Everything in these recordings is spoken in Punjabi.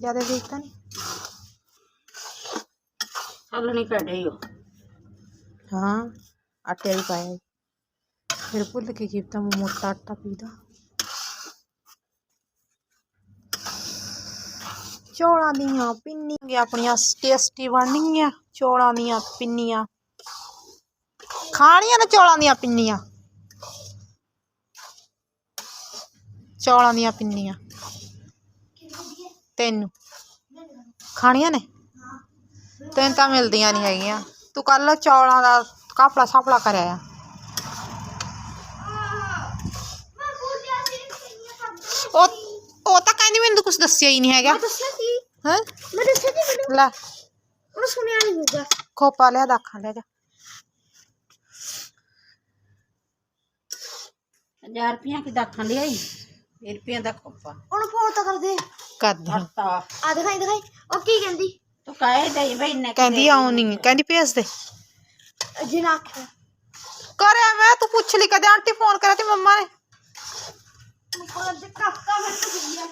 ਜ਼ਿਆਦਾ ਠੀਕ ਤਾਂ ਨਹੀਂ। ਹਲ ਨਹੀਂ ਕੱਢੇ ਹੋ ਹਾਂ ਆਟੇ ਵਾਲੀ ਪਾਇਆ ਈ। ਫਿਰ ਭੁੱਲ ਕੇ ਕੀਤਾ ਮੋਟਾ ਆਟਾ ਪੀਦਾ। ਚੌਲਾਂ ਦੀਆਂ ਪਿੰਨੀਆਂ ਆਪਣੀਆਂ ਟੇਸਟੀ ਬਣਨਗੀਆਂ ਚੌਲਾਂ ਦੀਆਂ ਪਿੰਨੀਆਂ। ਖਾਣੀਆਂ ਨੇ ਚੌਲਾਂ ਦੀਆਂ ਪਿੰਨੀਆਂ। ਚੌਲਾਂ ਦੀਆਂ ਪਿੰਨੀਆਂ। ਤੈਨੂੰ ਖਾਣੀਆਂ ਨੇ ਤੈਨੂੰ ਤਾਂ ਮਿਲਦੀਆਂ ਨਹੀਂ ਹੈਗੀਆਂ ਤੂੰ ਕੱਲ ਚੌਲਾਂ ਦਾ ਕਾਪੜਾ ਸਾਪੜਾ ਕਰਿਆ ਆ ਮੈਂ ਬੋਲਿਆ ਸੀ ਕਿੰਨੀਆਂ ਖਾਂਦੇ ਉਹ ਉਹ ਤਾਂ ਕਹਿੰਦੀ ਮੈਨੂੰ ਕੁਝ ਦੱਸਿਆ ਹੀ ਨਹੀਂ ਹੈਗਾ ਮੈਂ ਦੱਸਿਆ ਸੀ ਹੈ ਮੈਂ ਦੱਸਿਆ ਸੀ ਮੈਨੂੰ ਲੈ ਉਹਨੂੰ ਸੁਣਿਆ ਨਹੀਂ ਹੋਊਗਾ ਖੋਪਾ ਲਿਆ ਦਾਖਾਂ ਲੈ ਜਾ 1000 ਰੁਪਈਆ ਕਿ ਦਾਖਾਂ ਲਿਆਈ 20 ਰੁਪਈਆ ਦਾ ਖੋਪਾ। ਉਹਨੂੰ ਫੋਨ ਤਾਂ ਕਰ ਦੇ। ਕਰਦੀ ਹਾਂ। ਆਟਾ। ਆ ਦਿਖਾਈ ਦਿਖਾਈ। ਉਹ ਕੀ ਕਹਿੰਦੀ? ਤੂੰ ਕਾਹੇ ਦੇ ਬਈ ਕੁ ਕਹਿੰਦੀ ਆਉਣੀ ਕਹਿੰਦੀ ਭੇਜ ਦੇ। ਜੇ ਨਾ ਆਖਿਆ। ਕਰਿਆ ਮੈਂ ਤੂੰ ਪੁੱਛ ਲਈ ਕਦੇ। ਆਂਟੀ ਫੋਨ ਕਰਿਆ ਤੇ ਮੰਮਾ ਨੇ। ਕੋਲ ਦੇ ਕਾਕਾ ਮੈਂ ਤਾਂ ਗਿਆ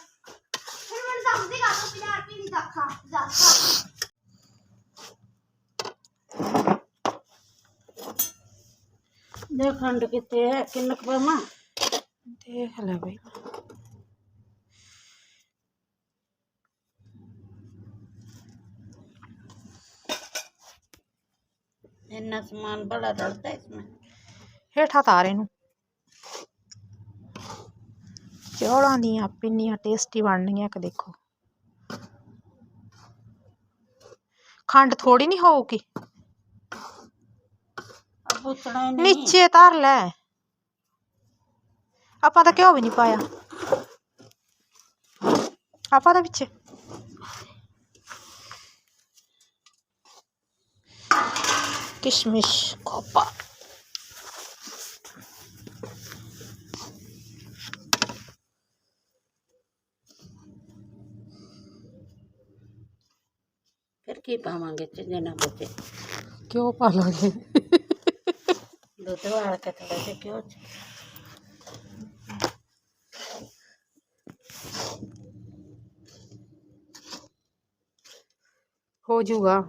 ਫਿਰ ਮੈਨੂੰ ਦੱਸ ਦੇ ਕਾਕਾ 50 ਰੁਪਏ ਦੀ ਦਾਖਾ ਦਾਖਾ ਦੇ ਖੰਡ ਕਿਤੇ ਹੈ ਕਿੰਨਾ देख भाई। इतना बड़ा है इसमें। तारे टेस्टी बननिया देखो। खंड थोड़ी नहीं। होगी नीचे तार लै। ਆਪਾਂ ਤਾਂ ਘਿਓ ਵੀ ਨਹੀਂ ਪਾਇਆ। ਆਪਾਂ ਤਾਂ ਵਿੱਚ ਕਿਸ਼ਮਿਸ਼ ਕੋਪਾ ਫਿਰ ਕੀ ਪਾਵਾਂਗੇ ਚੰਗੇ ਨਾ ਬੱਚੇ ਕਿਉਂ ਪਾ ਲਾਂਗੇ। ਦੁੱਧ ਵਾਲ ਕੇ ਥੋੜਾ ਜਿਹਾ ਕਿਉਂ 包九个